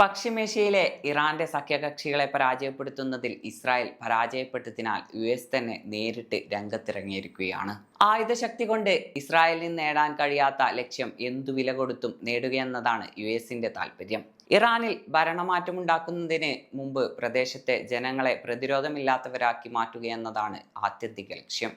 പശ്ചിമേഷ്യയിലെ ഇറാന്റെ സഖ്യകക്ഷികളെ പരാജയപ്പെടുത്തുന്നതിൽ ഇസ്രായേൽ പരാജയപ്പെട്ടതിനാൽ യു എസ് തന്നെ നേരിട്ട് രംഗത്തിറങ്ങിയിരിക്കുകയാണ്. ആയുധശക്തി കൊണ്ട് ഇസ്രായേലിന് നേടാൻ കഴിയാത്ത ലക്ഷ്യം എന്തു വില കൊടുത്തും നേടുകയെന്നതാണ് യു എസിന്റെ താല്പര്യം ഇറാനിൽ ഭരണമാറ്റമുണ്ടാക്കുന്നതിന് മുമ്പ് പ്രദേശത്തെ ജനങ്ങളെ പ്രതിരോധമില്ലാത്തവരാക്കി മാറ്റുകയെന്നതാണ് ആത്യന്തിക ലക്ഷ്യം.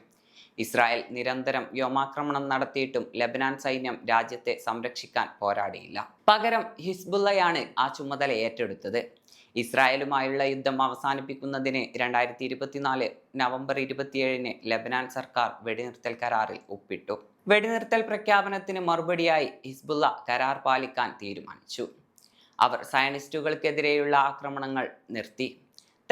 ഇസ്രായേൽ നിരന്തരം വ്യോമാക്രമണം നടത്തിയിട്ടും ലബനാൻ സൈന്യം രാജ്യത്തെ സംരക്ഷിക്കാൻ പോരാടിയില്ല. പകരം ഹിസ്ബുള്ളയാണ് ആ ചുമതല ഏറ്റെടുത്തത്. ഇസ്രായേലുമായുള്ള യുദ്ധം അവസാനിപ്പിക്കുന്നതിന് രണ്ടായിരത്തി ഇരുപത്തിനാല് നവംബർ ഇരുപത്തിയേഴിന് ലബനാൻ സർക്കാർ വെടിനിർത്തൽ കരാറിൽ ഒപ്പിട്ടു. വെടിനിർത്തൽ പ്രഖ്യാപനത്തിന് മറുപടിയായി ഹിസ്ബുള്ള കരാർ പാലിക്കാൻ തീരുമാനിച്ചു. അവർ സയനിസ്റ്റുകൾക്കെതിരെയുള്ള ആക്രമണങ്ങൾ നിർത്തി.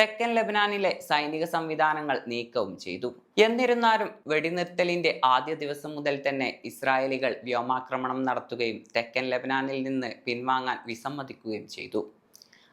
തെക്കൻ ലബനാനിലെ സൈനിക സംവിധാനങ്ങൾ നീക്കവും ചെയ്തു. എന്നിരുന്നാലും വെടിനിർത്തലിന്റെ ആദ്യ ദിവസം മുതൽ തന്നെ ഇസ്രായേലികൾ വ്യോമാക്രമണം നടത്തുകയും തെക്കൻ ലബനാനിൽ നിന്ന് പിൻവാങ്ങാൻ വിസമ്മതിക്കുകയും ചെയ്തു.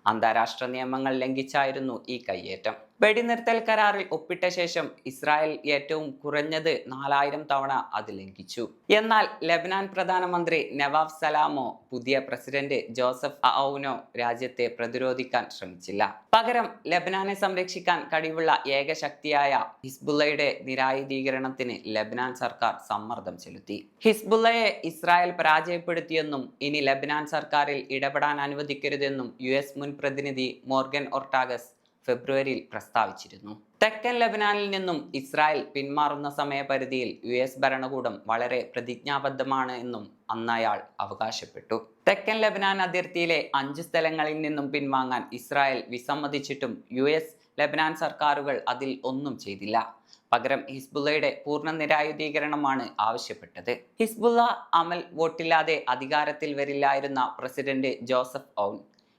അന്താരാഷ്ട്ര നിയമങ്ങൾ ലംഘിച്ചായിരുന്നു ഈ കയ്യേറ്റം. വെടിനിർത്തൽ കരാറിൽ ഒപ്പിട്ട ശേഷം ഇസ്രായേൽ ഏറ്റവും കുറഞ്ഞത് നാലായിരം തവണ അത് ലംഘിച്ചു. എന്നാൽ ലബനാൻ പ്രധാനമന്ത്രി നവാബ് സലാമോ പുതിയ പ്രസിഡന്റ് ജോസഫ് അഔനോ രാജ്യത്തെ പ്രതിരോധിക്കാൻ ശ്രമിച്ചില്ല. പകരം ലബനാനെ സംരക്ഷിക്കാൻ കഴിവുള്ള ഏക ശക്തിയായ ഹിസ്ബുള്ളയുടെ നിരായുധീകരണത്തിന് ലബനാൻ സർക്കാർ സമ്മർദ്ദം ചെലുത്തി. ഹിസ്ബുള്ളയെ ഇസ്രായേൽ പരാജയപ്പെടുത്തിയെന്നും ഇനി ലബനാൻ സർക്കാരിൽ ഇടപെടാൻ അനുവദിക്കരുതെന്നും യു മുൻ പ്രതിനിധി മോർഗൻ ഒർട്ടാഗസ് ഫെബ്രുവരിയിൽ പ്രസ്താവിച്ചിരുന്നു. തെക്കൻ ലബനാനിൽ നിന്നും ഇസ്രായേൽ പിന്മാറുന്ന സമയപരിധിയിൽ യു എസ് ഭരണകൂടം വളരെ പ്രതിജ്ഞാബദ്ധമാണ് എന്നും അന്നയാൾ അവകാശപ്പെട്ടു. തെക്കൻ ലബനാൻ അതിർത്തിയിലെ അഞ്ച് സ്ഥലങ്ങളിൽ നിന്നും പിൻവാങ്ങാൻ ഇസ്രായേൽ വിസമ്മതിച്ചിട്ടും യു എസ് ലബനാൻ സർക്കാരുകൾ അതിൽ ഒന്നും ചെയ്തില്ല. പകരം ഹിസ്ബുള്ളയുടെ പൂർണ നിരായുധീകരണമാണ് ആവശ്യപ്പെട്ടത്. ഹിസ്ബുള്ള അമൽ വോട്ടില്ലാതെ അധികാരത്തിൽ വരില്ലായിരുന്ന പ്രസിഡന്റ് ജോസഫ് ഔൻ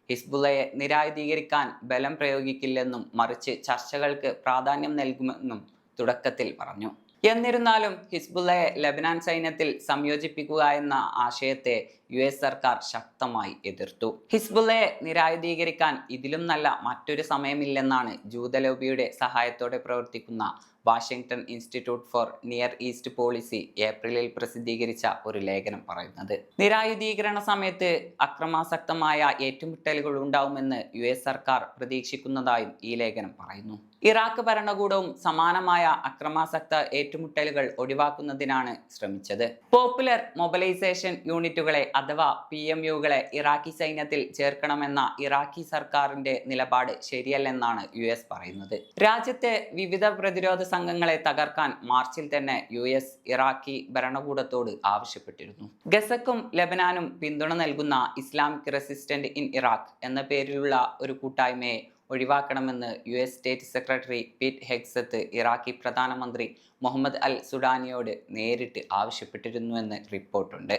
ഹിസ്ബുള്ളയെ നിരായുധീകരിക്കാൻ ബലം പ്രയോഗിക്കില്ലെന്നും മറിച്ച് ചർച്ചകൾക്ക് പ്രാധാന്യം നൽകുമെന്നും തുടക്കത്തിൽ പറഞ്ഞു. എന്നിരുന്നാലും ഹിസ്ബുള്ളയെ ലബനാൻ സൈന്യത്തിൽ സംയോജിപ്പിക്കുക എന്ന ആശയത്തെ യു എസ് സർക്കാർ ശക്തമായി എതിർത്തു. ഹിസ്ബുള്ളയെ നിരായുധീകരിക്കാൻ ഇതിലും നല്ല മറ്റൊരു സമയമില്ലെന്നാണ് ജൂതലോബിയുടെ സഹായത്തോടെ പ്രവർത്തിക്കുന്ന Washington Institute for Near East Policy ഏപ്രിലിൽ പ്രസിദ്ധീകരിച്ച ഒരു ലേഖനം പറയുന്നത്. നിരായുധീകരണ സമയത്ത് അക്രമാസക്തമായ ഏറ്റുമുട്ടലുകൾ ഉണ്ടാവുമെന്ന് യു എസ് സർക്കാർ പ്രതീക്ഷിക്കുന്നതായും ഈ ലേഖനം പറയുന്നു. ഇറാഖ് ഭരണകൂടവും സമാനമായ അക്രമാസക്ത ഏറ്റുമുട്ടലുകൾ ഒഴിവാക്കുന്നതിനാണ് ശ്രമിച്ചത്. പോപ്പുലർ മൊബിലൈസേഷൻ യൂണിറ്റുകളെ അഥവാ പി എം യുകളെ ഇറാഖി സൈന്യത്തിൽ ചേർക്കണമെന്ന ഇറാഖി സർക്കാരിന്റെ നിലപാട് ശരിയല്ലെന്നാണ് യു എസ് പറയുന്നത്. രാജ്യത്തെ വിവിധ പ്രതിരോധ സംഘങ്ങളെ തകർക്കാൻ മാർച്ചിൽ തന്നെ യു എസ് ഇറാഖി ഭരണകൂടത്തോട് ആവശ്യപ്പെട്ടിരുന്നു. ഗസക്കും ലബനാനും പിന്തുണ നൽകുന്ന ഇസ്ലാമിക് റെസിസ്റ്റന്റ് ഇൻ ഇറാഖ് എന്ന പേരിലുള്ള ഒരു കൂട്ടായ്മയെ ഒഴിവാക്കണമെന്ന് U S State Secretary Pete Hegseth Iraqi പ്രധാനമന്ത്രി മുഹമ്മദ് അൽ സുഡാനിയോട് നേരിട്ട് ആവശ്യപ്പെട്ടിരുന്നുവെന്ന് റിപ്പോർട്ടുണ്ട്.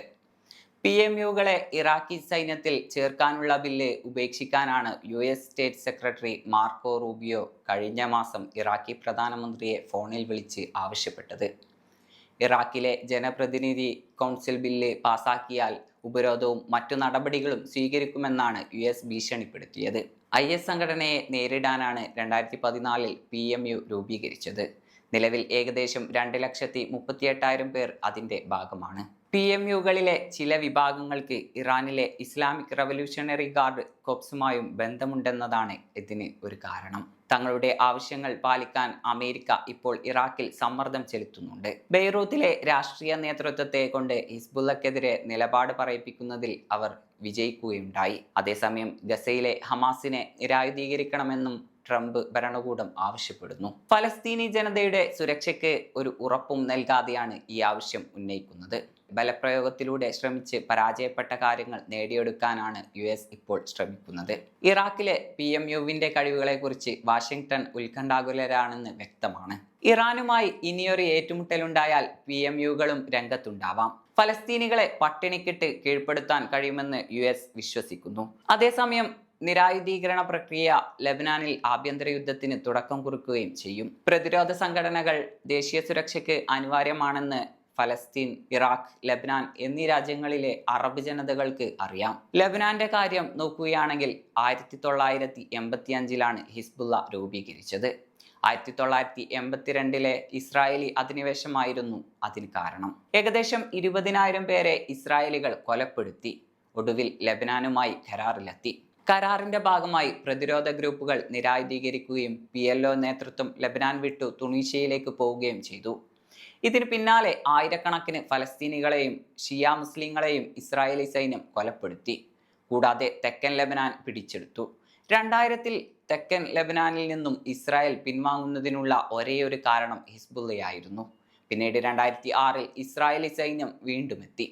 പി എം യുകളെ ഇറാഖി സൈന്യത്തിൽ ചേർക്കാനുള്ള ബില്ല് ഉപേക്ഷിക്കാനാണ് U S State Secretary Marco Rubio കഴിഞ്ഞ മാസം ഇറാഖി പ്രധാനമന്ത്രിയെ ഫോണിൽ വിളിച്ച് ആവശ്യപ്പെട്ടത്. ഇറാഖിലെ ജനപ്രതിനിധി കൗൺസിൽ ബില്ല് പാസാക്കിയാൽ ഉപരോധവും മറ്റു നടപടികളും സ്വീകരിക്കുമെന്നാണ് യു എസ് ഭീഷണിപ്പെടുത്തിയത്. ഐ എസ് സംഘടനയെ നേരിടാനാണ് രണ്ടായിരത്തി പതിനാലിൽ പി എം യു രൂപീകരിച്ചത്. നിലവിൽ ഏകദേശം രണ്ട് ലക്ഷത്തി മുപ്പത്തിയെട്ടായിരം പേർ അതിന്റെ ഭാഗമാണ്. പി എം യുകളിലെ ചില വിഭാഗങ്ങൾക്ക് ഇറാനിലെ ഇസ്ലാമിക് റവല്യൂഷണറി ഗാർഡ് കോപ്സുമായും ബന്ധമുണ്ടെന്നതാണ് ഇതിന് ഒരു കാരണം. തങ്ങളുടെ ആവശ്യങ്ങൾ പാലിക്കാൻ അമേരിക്ക ഇപ്പോൾ ഇറാഖിൽ സമ്മർദ്ദം ചെലുത്തുന്നുണ്ട്. ബെയ്റൂത്തിലെ രാഷ്ട്രീയ നേതൃത്വത്തെ കൊണ്ട് ഹിസ്ബുള്ളക്കെതിരെ നിലപാട് പറയിപ്പിക്കുന്നതിൽ അവർ വിജയിക്കുകയുണ്ടായി. അതേസമയം ഗസയിലെ ഹമാസിനെ നിരായുധീകരിക്കണമെന്നും ട്രംപ് ഭരണകൂടം ആവശ്യപ്പെടുന്നു. ഫലസ്തീനി ജനതയുടെ സുരക്ഷയ്ക്ക് ഒരു ഉറപ്പും നൽകാതെയാണ് ഈ ആവശ്യം ഉന്നയിക്കുന്നത്. ബലപ്രയോഗത്തിലൂടെ ശ്രമിച്ച് പരാജയപ്പെട്ട കാര്യങ്ങൾ നേടിയെടുക്കാനാണ് യു എസ് ഇപ്പോൾ ശ്രമിക്കുന്നത്. ഇറാഖിലെ പി എം യുവിന്റെ കഴിവുകളെക്കുറിച്ച് വാഷിംഗ്ടൺ ഉത്കണ്ഠാകുലരാണെന്ന് വ്യക്തമാണ്. ഇറാനുമായി ഇനിയൊരു ഏറ്റുമുട്ടലുണ്ടായാൽ പി എം യുകളും രംഗത്തുണ്ടാവാം. ഫലസ്തീനികളെ പട്ടിണിക്കിട്ട് കീഴ്പ്പെടുത്താൻ കഴിയുമെന്ന് യു എസ് വിശ്വസിക്കുന്നു. അതേസമയം നിരായുധീകരണ പ്രക്രിയ ലബനാനിൽ ആഭ്യന്തര യുദ്ധത്തിന് തുടക്കം കുറിക്കുകയും ചെയ്യും. പ്രതിരോധ സംഘടനകൾ ദേശീയ സുരക്ഷയ്ക്ക് അനിവാര്യമാണെന്ന് ഫലസ്തീൻ ഇറാഖ് ലബനാൻ എന്നീ രാജ്യങ്ങളിലെ അറബ് ജനതകൾക്ക് അറിയാം. ലബനാന്റെ കാര്യം നോക്കുകയാണെങ്കിൽ ആയിരത്തി തൊള്ളായിരത്തി എൺപത്തി അഞ്ചിലാണ് ഹിസ്ബുള്ള രൂപീകരിച്ചത്. ആയിരത്തി തൊള്ളായിരത്തി എൺപത്തിരണ്ടിലെ ഇസ്രായേലി അധിനിവേശമായിരുന്നു അതിന് കാരണം. ഏകദേശം ഇരുപതിനായിരം പേരെ ഇസ്രായേലികൾ കൊലപ്പെടുത്തി. ഒടുവിൽ ലബനാനുമായി കരാറിലെത്തി. കരാറിന്റെ ഭാഗമായി പ്രതിരോധ ഗ്രൂപ്പുകൾ നിരായുധീകരിക്കുകയും പി എൽ ഒ നേതൃത്വം ലബനാൻ വിട്ടു തുണീഷ്യയിലേക്ക് പോവുകയും ചെയ്തു. ഇതിന് പിന്നാലെ ആയിരക്കണക്കിന് ഫലസ്തീനികളെയും ഷിയ മുസ്ലിങ്ങളെയും ഇസ്രായേലി സൈന്യം കൊലപ്പെടുത്തി. കൂടാതെ തെക്കൻ ലബനാൻ പിടിച്ചെടുത്തു. രണ്ടായിരത്തിൽ തെക്കൻ ലബനാനിൽ നിന്നും ഇസ്രായേൽ പിൻവാങ്ങുന്നതിനുള്ള ഒരേയൊരു കാരണം ഹിസ്ബുള്ളയായിരുന്നു. പിന്നീട് രണ്ടായിരത്തി ആറിൽ ഇസ്രായേലി സൈന്യം വീണ്ടുമെത്തി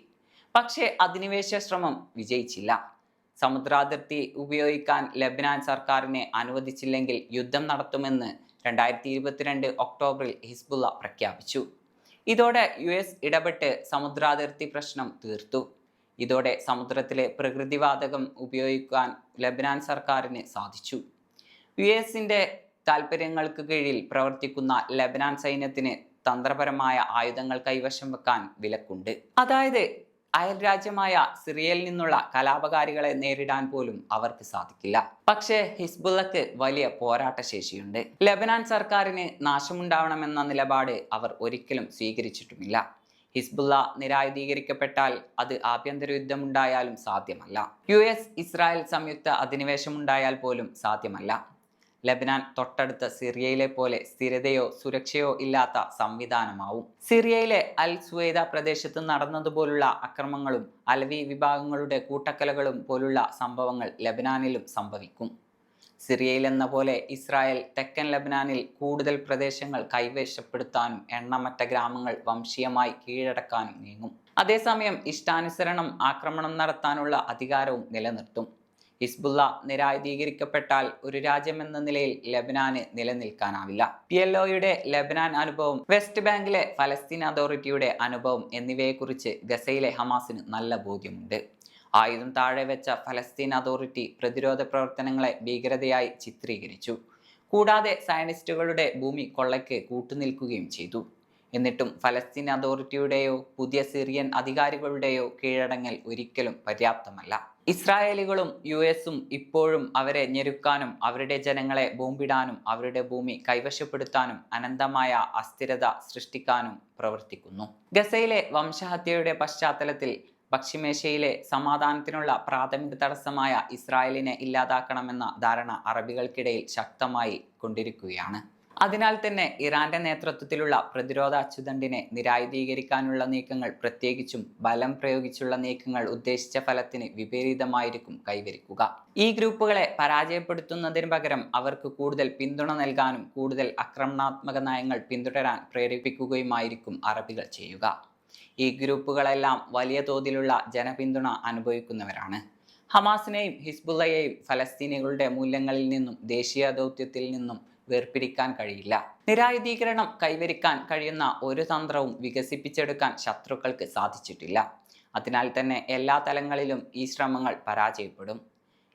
പക്ഷേ അധിനിവേശ ശ്രമം വിജയിച്ചില്ല. സമുദ്രാതിർത്തി ഉപയോഗിക്കാൻ ലബനാൻ സർക്കാരിനെ അനുവദിച്ചില്ലെങ്കിൽ യുദ്ധം നടത്തുമെന്ന് രണ്ടായിരത്തി ഇരുപത്തിരണ്ട് ഒക്ടോബറിൽ ഹിസ്ബുള്ള പ്രഖ്യാപിച്ചു. ഇതോടെ യു എസ് ഇടപെട്ട് സമുദ്രാതിർത്തി പ്രശ്നം തീർത്തു. ഇതോടെ സമുദ്രത്തിലെ പ്രകൃതിവാതകം ഉപയോഗിക്കാൻ ലബനാൻ സർക്കാരിന് സാധിച്ചു. യു എസിന്റെ താൽപ്പര്യങ്ങൾക്ക് കീഴിൽ പ്രവർത്തിക്കുന്ന ലബനാൻ സൈന്യത്തിന് തന്ത്രപരമായ ആയുധങ്ങൾ കൈവശം വെക്കാൻ വിലക്കുണ്ട്. അതായത് അയൽരാജ്യമായ സിറിയയിൽ നിന്നുള്ള കലാപകാരികളെ നേരിടാൻ പോലും അവർക്ക് സാധിക്കില്ല. പക്ഷേ ഹിസ്ബുള്ളക്ക് വലിയ പോരാട്ട ശേഷിയുണ്ട്. ലബനാൻ സർക്കാരിന് നാശമുണ്ടാവണമെന്ന നിലപാട് അവർ ഒരിക്കലും സ്വീകരിച്ചിട്ടുമില്ല. ഹിസ്ബുള്ള നിരായുധീകരിക്കപ്പെട്ടാൽ അത് ആഭ്യന്തര യുദ്ധമുണ്ടായാലും സാധ്യമല്ല. യു എസ് ഇസ്രായേൽ സംയുക്ത അധിനിവേശമുണ്ടായാൽ പോലും സാധ്യമല്ല. ലബനാൻ തൊട്ടടുത്ത സിറിയയിലെ പോലെ സ്ഥിരതയോ സുരക്ഷയോ ഇല്ലാത്ത സംവിധാനമാവും. സിറിയയിലെ അൽ സുവേദ പ്രദേശത്ത് നടന്നതുപോലുള്ള അക്രമങ്ങളും അലവി വിഭാഗങ്ങളുടെ കൂട്ടക്കലകളും പോലുള്ള സംഭവങ്ങൾ ലബനാനിലും സംഭവിക്കും. സിറിയയിൽ എന്ന പോലെ ഇസ്രായേൽ തെക്കൻ ലബനാനിൽ കൂടുതൽ പ്രദേശങ്ങൾ കൈവശപ്പെടുത്താനും എണ്ണമറ്റ ഗ്രാമങ്ങൾ വംശീയമായി കീഴടക്കാനും നീങ്ങും. അതേസമയം ഇഷ്ടാനുസരണം ആക്രമണം നടത്താനുള്ള അധികാരവും നിലനിർത്തും. ഹിസ്ബുള്ള നിരായുധീകരിക്കപ്പെട്ടാൽ ഒരു രാജ്യമെന്ന നിലയിൽ ലബനാന് നിലനിൽക്കാനാവില്ല. പി എൽ ഒയുടെ ലബനാൻ അനുഭവം വെസ്റ്റ് ബാങ്കിലെ ഫലസ്തീൻ അതോറിറ്റിയുടെ അനുഭവം എന്നിവയെക്കുറിച്ച് ഗസയിലെ ഹമാസിന് നല്ല ബോധ്യമുണ്ട്. ആയുധം താഴെ വെച്ച ഫലസ്തീൻ അതോറിറ്റി പ്രതിരോധ പ്രവർത്തനങ്ങളെ ഭീകരതയായി ചിത്രീകരിച്ചു. കൂടാതെ സയനിസ്റ്റുകളുടെ ഭൂമി കൊള്ളയ്ക്ക് കൂട്ടുനിൽക്കുകയും ചെയ്തു. എന്നിട്ടും ഫലസ്തീൻ അതോറിറ്റിയുടെയോ പുതിയ സിറിയൻ അധികാരികളുടെയോ കീഴടങ്ങൽ ഒരിക്കലും പര്യാപ്തമല്ല. ഇസ്രായേലികളും യു എസും ഇപ്പോഴും അവരെ ഞെരുക്കാനും അവരുടെ ജനങ്ങളെ ബോംബിടാനും അവരുടെ ഭൂമി കൈവശപ്പെടുത്താനും അനന്തമായ അസ്ഥിരത സൃഷ്ടിക്കാനും പ്രവർത്തിക്കുന്നു. ഗസയിലെ വംശഹത്യയുടെ പശ്ചാത്തലത്തിൽ പശ്ചിമേഷ്യയിലെ സമാധാനത്തിനുള്ള പ്രാഥമിക തടസ്സമായ ഇസ്രായേലിനെ ഇല്ലാതാക്കണമെന്ന ധാരണ അറബികൾക്കിടയിൽ ശക്തമായി കൊണ്ടിരിക്കുകയാണ്. അതിനാൽ തന്നെ ഇറാന്റെ നേതൃത്വത്തിലുള്ള പ്രതിരോധ അച്ചുതണ്ടിനെ നിരായുധീകരിക്കാനുള്ള നീക്കങ്ങൾ പ്രത്യേകിച്ചും ബലം പ്രയോഗിച്ചുള്ള നീക്കങ്ങൾ ഉദ്ദേശിച്ച ഫലത്തിന് വിപരീതമായിരിക്കും കൈവരിക്കുക. ഈ ഗ്രൂപ്പുകളെ പരാജയപ്പെടുത്തുന്നതിന് പകരം അവർക്ക് കൂടുതൽ പിന്തുണ നൽകാനും കൂടുതൽ ആക്രമണാത്മക നയങ്ങൾ പിന്തുടരാൻ പ്രേരിപ്പിക്കുകയുമായിരിക്കും അറബികൾ ചെയ്യുക. ഈ ഗ്രൂപ്പുകളെല്ലാം വലിയ തോതിലുള്ള ജനപിന്തുണ അനുഭവിക്കുന്നവരാണ്. ഹമാസിനെയും ഹിസ്ബുള്ളയെയും ഫലസ്തീനികളുടെ മൂല്യങ്ങളിൽ നിന്നും ദേശീയ ദൗത്യത്തിൽ നിന്നും വേർപിരിക്കാൻ കഴിയില്ല. നിരായുധീകരണം കൈവരിക്കാൻ കഴിയുന്ന ഒരു തന്ത്രവും വികസിപ്പിച്ചെടുക്കാൻ ശത്രുക്കൾക്ക് സാധിച്ചിട്ടില്ല. അതിനാൽ തന്നെ എല്ലാ തലങ്ങളിലും ഈ ശ്രമങ്ങൾ പരാജയപ്പെടും.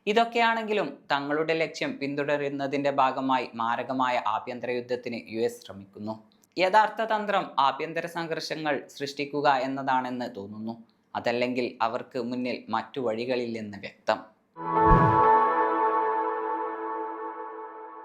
ഇതൊക്കെയാണെങ്കിലും തങ്ങളുടെ ലക്ഷ്യം പിന്തുടരുന്നതിന്റെ ഭാഗമായി മാരകമായ ആഭ്യന്തര യുദ്ധത്തിന് യു എസ് ശ്രമിക്കുന്നു. യഥാർത്ഥ തന്ത്രം ആഭ്യന്തര സംഘർഷങ്ങൾ സൃഷ്ടിക്കുക എന്നതാണെന്ന് തോന്നുന്നു. അതല്ലെങ്കിൽ അവർക്ക് മുന്നിൽ മറ്റു വഴികളില്ലെന്ന് വ്യക്തം.